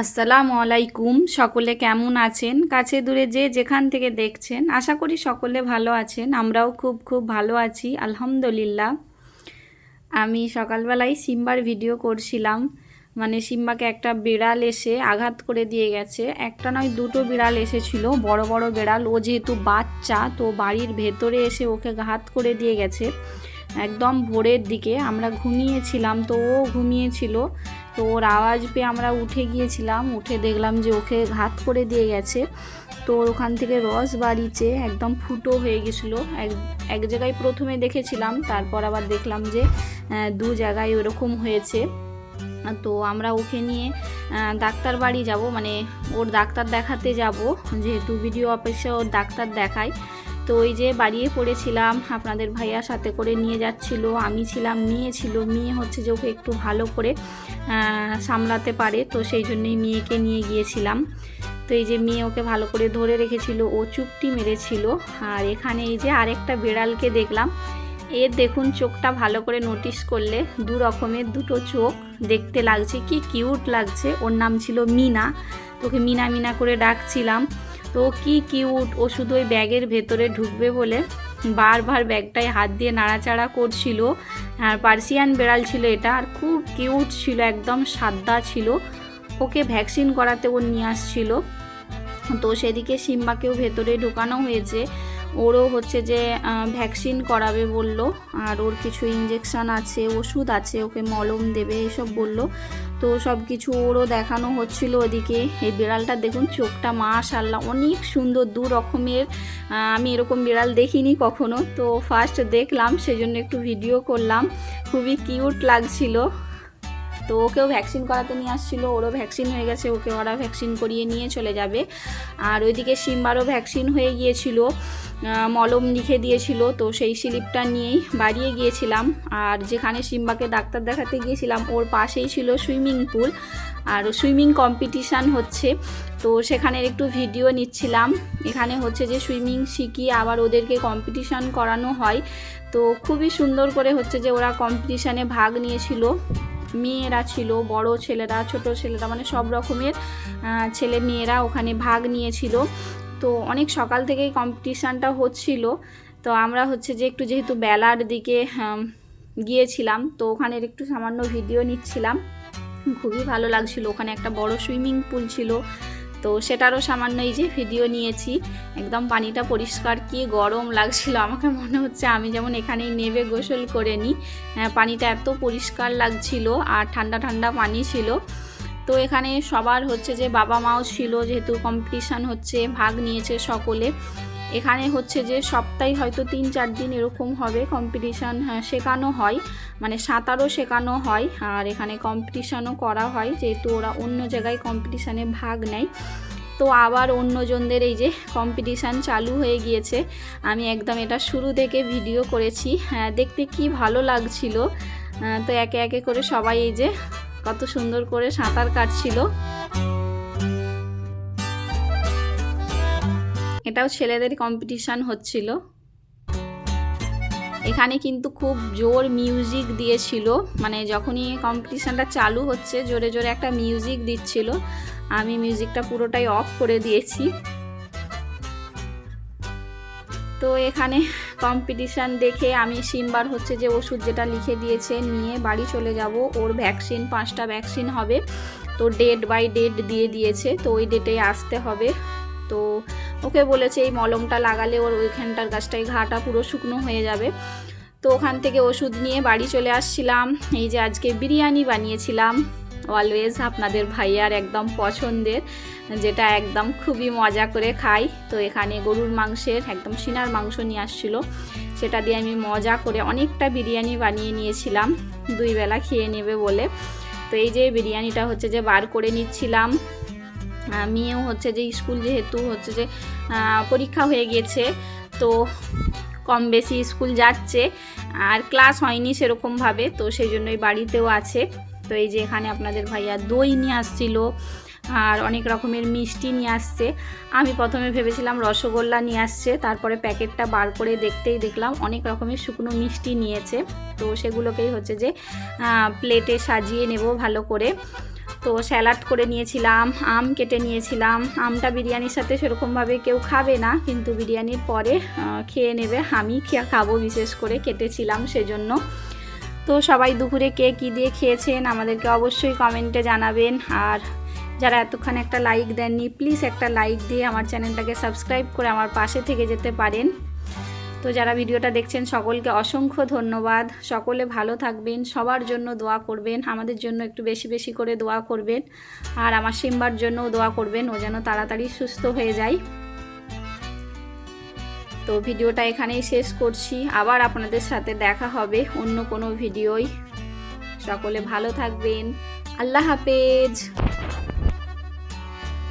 আসসালামু আলাইকুম। সকলে কেমন আছেন? কাছে দূরে যে যেখান থেকে দেখছেন, আশা করি সকলে ভালো আছেন। আমরাও খুব খুব ভালো আছি, আলহামদুলিল্লাহ। আমি সকালবেলায় সিম্বার ভিডিও করছিলাম। মানে সিম্বাকে একটা বিড়াল এসে আঘাত করে দিয়ে গেছে। একটা নয়, দুটো বিড়াল এসেছিল, বড় বড় বিড়াল। ও যেহেতু বাচ্চা, তো বাড়ির ভেতরে এসে ওকে ঘাত করে দিয়ে গেছে। একদম ভোরের দিকে আমরা ঘুমিয়েছিলাম, তো ও ঘুমিয়েছিল, তো ওর আওয়াজ পেয়ে আমরা উঠে গিয়েছিলাম, উঠে দেখলাম যে ওকে ঘাত করে দিয়ে গেছে, তো ওখান থেকে রস বাড়িছে একদম ফুটো হয়ে গেছিল, এক এক জায়গায় প্রথমে দেখেছিলাম, তারপর আবার দেখলাম যে দু জায়গায় ওরকম হয়েছে, তো আমরা ওকে নিয়ে ডাক্তার বাড়ি যাব মানে ওর ডাক্তার দেখাতে যাব, যেহেতু ভিডিও অফিসে ওর ডাক্তার দেখায় তো ওই যে বাড়িয়ে পড়েছিলাম, আপনাদের ভাইয়া সাথে করে নিয়ে যাচ্ছিল, আমি ছিলাম, মেয়ে ছিল, মেয়ে হচ্ছে যে ওকে একটু ভালো করে সামলাতে পারে, তো সেই জন্যই মেয়েকে নিয়ে গিয়েছিলাম। তো এই যে মেয়ে ওকে ভালো করে ধরে রেখেছিল, ও চুপটি মেরেছিল, আর এখানে এই যে আরেকটা বিড়ালকে দেখলাম। এর দেখুন, চোখটা ভালো করে নোটিস করলে দু রকমের দুটো চোখ দেখতে লাগছে, কি কিউট লাগছে। ওর নাম ছিল মিনা, তোকে মিনা মিনা করে ডাকছিলাম। তো কি কিউট ও শুধু ওই ব্যাগের ভেতরে ঢুকবে বলে। বারবার ব্যাগটায় হাত দিয়ে নাড়াচাড়া করছিল। আর পার্সিয়ান বেড়াল ছিল এটা, আর খুব কিউট ছিল, একদম সাদা ছিল। ওকে ভ্যাকসিন করাতে ও নিয়ে আসছিল। তো সেদিকে সিম্বাকেও ভেতরে ঢোকানো হয়েছে। ওরও হচ্ছে যে ভ্যাকসিন করাবে বলল। আর ওর কিছু ইঞ্জেকশান আছে, ওষুধ আছে, ওকে মলম দেবে, এসব বলল। তো সব কিছু ওরও দেখানো হচ্ছিল ওদিকে। এই বিড়ালটা দেখুন, চোখটা মাশাল্লাহ অনেক সুন্দর, দু রকমের। আমি এরকম বিড়াল দেখিনি কখনো। তো ফার্স্ট দেখলাম, সেজন্য একটু ভিডিও করলাম। খুবই কিউট লাগছিল। তো ওকেও ভ্যাকসিন করাতে নিয়ে আসছিল, ওরও ভ্যাকসিন হয়ে গেছে ওকে ওরা ভ্যাকসিন করিয়ে নিয়ে চলে যাবে। আর ওইদিকে সিম্বারও ভ্যাকসিন হয়ে গিয়েছিল। মলম লিখে দিয়েছিল, তো সেই স্লিপটা নিয়েই বাড়িয়ে গিয়েছিলাম। আর যেখানে সিম্বাকে ডাক্তার দেখাতে গিয়েছিলাম, ওর পাশেই ছিল সুইমিং পুল। আর সুইমিং কম্পিটিশান হচ্ছে, তো সেখানের একটু ভিডিও নিচ্ছিলাম। এখানে হচ্ছে যে সুইমিং শিখিয়ে আবার ওদেরকে কম্পিটিশান করানো হয়। তো খুবই সুন্দর করে হচ্ছে যে ওরা কম্পিটিশানে ভাগ নিয়েছিল। মেয়েরা ছিল, বড় ছেলেরা, ছোট ছেলেরা মানে সব রকমের ছেলে মেয়েরা ওখানে ভাগ নিয়েছিল। তো অনেক সকাল থেকেই কম্পিটিশানটা হচ্ছিল। তো আমরা হচ্ছে যে একটু যেহেতু বেলার দিকে গিয়েছিলাম তো ওখানের একটু সামান্য ভিডিও নিচ্ছিলাম। খুবই ভালো লাগছিল। ওখানে একটা বড় সুইমিং পুল ছিল তো সেটারও সামান্য এই যে ভিডিও নিয়েছি। একদম পানিটা পরিষ্কার কি গরম লাগছিল। আমাকে মনে হচ্ছে আমি যেমন এখানেই নেবে গোসল করে নিই হ্যাঁ, পানিটা এত পরিষ্কার লাগছিল আর ঠান্ডা ঠান্ডা পানি ছিল। তো এখানে সবার হচ্ছে যে বাবা মাও ছিল, যেহেতু কম্পিটিশান হচ্ছে, ভাগ নিয়েছে সকলে। এখানে হচ্ছে যে সপ্তাহে হয়তো তিন চার দিন এরকম হবে কম্পিটিশান শেখানো হয়। মানে সাঁতারও শেখানো হয়, আর এখানে কম্পিটিশানও করা হয়, যেহেতু ওরা অন্য জায়গায় কম্পিটিশানে ভাগ নেয়। তো আবার অন্যজনদের এই যে কম্পিটিশান চালু হয়ে গিয়েছে। আমি একদম এটা শুরু থেকে ভিডিও করেছি। হ্যাঁ দেখতে কি ভালো লাগছিল। তো একে একে করে সবাই এই যে কত সুন্দর করে সাঁতার কাটছিল। এটাও ছেলেদের কম্পিটিশান হচ্ছিল। এখানে কিন্তু খুব জোর মিউজিক দিয়েছিল। মানে যখনই কম্পিটিশানটা চালু হচ্ছে, জোরে জোরে একটা মিউজিক দিচ্ছিল। আমি মিউজিকটা পুরোটাই অফ করে দিয়েছি। তো এখানে কম্পিটিশান দেখে আমি সিমবার হচ্ছে যে ওষুধ যেটা লিখে দিয়েছে, নিয়ে বাড়ি চলে যাব। ওর ভ্যাকসিন পাঁচটা ভ্যাকসিন হবে। তো ডেট বাই ডেট দিয়ে দিয়েছে, তো ওই ডেটেই আসতে হবে। তো ওকে বলেছে এই মলমটা লাগালে ওর ওইখানটার গাছটায় ঘাটা পুরো শুকনো হয়ে যাবে। তো ওখান থেকে ওষুধ নিয়ে বাড়ি চলে আসছিলাম। এই যে আজকে বিরিয়ানি বানিয়েছিলাম। অলওয়েজ আপনাদের ভাইয়ার একদম পছন্দের, যেটা একদম খুবই মজা করে খাই। তো এখানে গরুর মাংসের একদম সিনার মাংস নিয়ে আসছিল। সেটা দিয়ে আমি মজা করে অনেকটা বিরিয়ানি বানিয়ে নিয়েছিলাম। দুই বেলা খেয়ে নেবে বলে। তো এই যে বিরিয়ানিটা হচ্ছে যে বার করে নিচ্ছিলাম। মেয়েও হচ্ছে যে স্কুল যেহেতু হচ্ছে যে পরীক্ষা হয়ে গিয়েছে, তো কম বেশি স্কুল যাচ্ছে। আর ক্লাস হয়নি সেরকমভাবে, তো সেই জন্যই বাড়িতেও আছে। তো এই যে এখানে আপনাদের ভাইয়া দই নিয়ে আসছিল আর অনেক রকমের মিষ্টি নিয়ে আসছে। আমি প্রথমে ভেবেছিলাম রসগোল্লা নিয়ে আসছে, তারপরে প্যাকেটটা বার করে দেখতেই দেখলাম অনেক রকমের শুকনো মিষ্টি নিয়েছে। তো সেগুলোকেই হচ্ছে যে প্লেটে সাজিয়ে নেব ভালো করে। তো স্যালাড করে নিয়েছিলাম, আম কেটে নিয়েছিলাম। আমটা বিরিয়ানির সাথে সেরকমভাবে কেউ খাবে না, কিন্তু বিরিয়ানির পরে খেয়ে নেবে। আমি খাব বিশেষ করে, কেটেছিলাম সেজন্য। তো সবাই দুপুরে কে কী দিয়ে খেয়েছেন আমাদেরকে অবশ্যই কমেন্টে জানাবেন। আর যারা এতক্ষণ একটা লাইক দেননি প্লিজ একটা লাইক দিয়ে আমার চ্যানেলটাকে সাবস্ক্রাইব করে আমার পাশে থেকে যেতে পারেন। তো যারা ভিডিওটা দেখছেন, সকলকে অসংখ্য ধন্যবাদ। সকলে ভালো থাকবেন, সবার জন্য দোয়া করবেন, আমাদের জন্য একটু বেশি বেশি করে দোয়া করবেন। আর আমার সিম্বার জন্যও দোয়া করবেন, ও যেন তাড়াতাড়ি সুস্থ হয়ে যায়। তো ভিডিওটা এখানেই শেষ করছি। আবার আপনাদের সাথে দেখা হবে অন্য কোনো ভিডিওই সকলে ভালো থাকবেন। আল্লাহ হাফেজ।